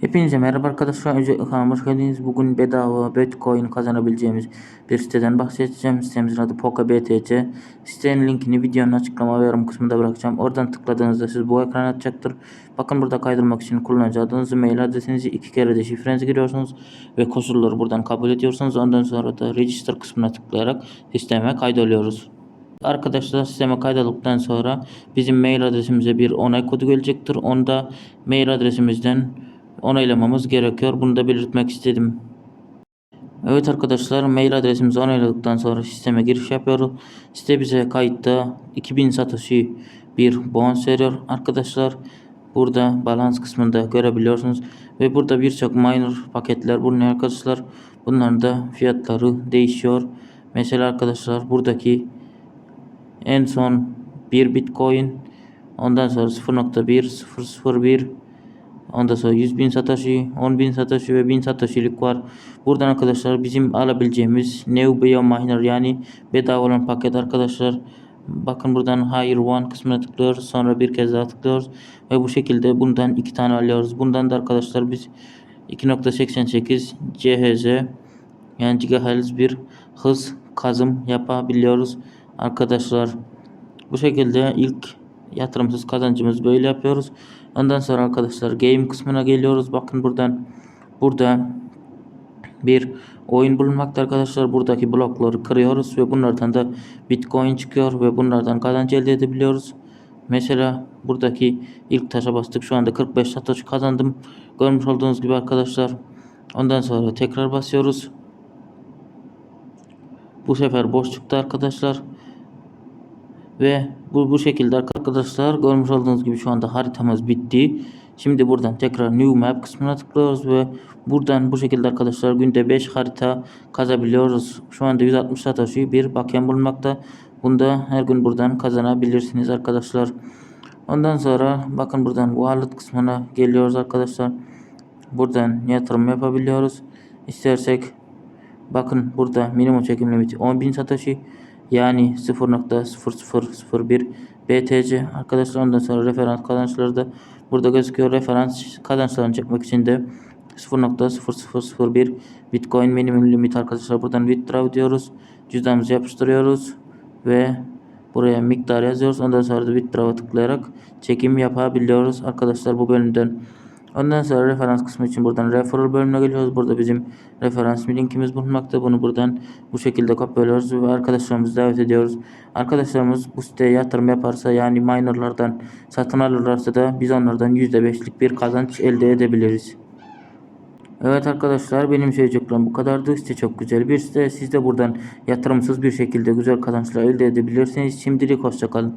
Hepinize merhaba arkadaşlar. Öncelikle kanalıma hoş geldiniz. Bugün bedava Bitcoin kazanabileceğimiz bir siteden bahsedeceğim. Sitemizin adı PocaBTC. Sitenin linkini videonun açıklama ve yorum kısmında bırakacağım. Oradan tıkladığınızda siz bu ekran açacaktır. Bakın burada kaydırmak için kullanıcı adınızı, mail adresinizi iki kere de şifrenizi giriyorsunuz ve koşulları buradan kabul ediyorsunuz. Ondan sonra da register kısmına tıklayarak sisteme kaydoluyoruz. Arkadaşlar sisteme kaydolduktan sonra bizim mail adresimize bir onay kodu gelecektir. Onu da mail adresimizden onaylamamız gerekiyor. Bunu da belirtmek istedim. Evet arkadaşlar mail adresimizi onayladıktan sonra sisteme giriş yapıyoruz. Site bize kayıtta 2000 satoshi bir bonus veriyor. Arkadaşlar burada balans kısmında görebiliyorsunuz. Ve burada birçok minor paketler bulunuyor arkadaşlar. Bunların da fiyatları değişiyor. Mesela arkadaşlar buradaki en son 1 bitcoin ondan sonra 0.1001 Ondan sonra 100 bin satoshi, 10 bin satoshi ve 1000 satoshi'lik var. Buradan arkadaşlar bizim alabileceğimiz New Biominer yani bedava olan paket arkadaşlar. Bakın buradan Hire One kısmına tıklıyoruz. Sonra bir kez daha tıklıyoruz. Ve bu şekilde bundan iki tane alıyoruz. Bundan da arkadaşlar biz 2.88 CHZ yani GHz bir hız kazım yapabiliyoruz. Arkadaşlar bu şekilde ilk yatırımsız kazancımız böyle yapıyoruz. Ondan sonra arkadaşlar game kısmına geliyoruz. Bakın buradan burada bir oyun bulunmakta arkadaşlar. Buradaki blokları kırıyoruz ve bunlardan da bitcoin çıkıyor ve bunlardan kazanç elde edebiliyoruz. Mesela buradaki ilk taşa bastık. Şu anda 45 satoshi kazandım. Görmüş olduğunuz gibi arkadaşlar. Ondan sonra tekrar basıyoruz. Bu sefer boş çıktı arkadaşlar. Ve bu, bu şekilde arkadaşlar görmüş olduğunuz gibi şu anda haritamız bitti. Şimdi buradan tekrar New Map kısmına tıklıyoruz ve buradan bu şekilde arkadaşlar günde 5 harita kazabiliyoruz. Şu anda 160 satoshi bir bakiyen bulunmakta. Bunda her gün buradan kazanabilirsiniz arkadaşlar. Ondan sonra bakın buradan wallet kısmına geliyoruz arkadaşlar. Buradan yatırım yapabiliyoruz. İstersek bakın burada minimum çekim limiti 10.000 satoshi. Yani 0.0001 BTC arkadaşlar ondan sonra referans kazançları da burada gözüküyor. Referans kazançlarını çekmek için de 0.0001 Bitcoin minimum limit arkadaşlar buradan withdraw diyoruz. Cüzdanımızı yapıştırıyoruz ve buraya miktar yazıyoruz. Ondan sonra da withdraw'a tıklayarak çekim yapabiliyoruz arkadaşlar bu bölümden. Ondan sonra referans kısmı için buradan referral bölümüne geliyoruz. Burada bizim referans linkimiz bulunmakta. Bunu buradan bu şekilde kopyalıyoruz ve arkadaşlarımızı davet ediyoruz. Arkadaşlarımız bu siteye yatırım yaparsa yani minerlardan satın alırlarsa da biz onlardan %5'lik bir kazanç elde edebiliriz. Evet arkadaşlar benim söyleyeceklerim bu kadardı. Site çok güzel bir site. Siz de buradan yatırımsız bir şekilde güzel kazançlar elde edebilirsiniz. Şimdilik hoşçakalın.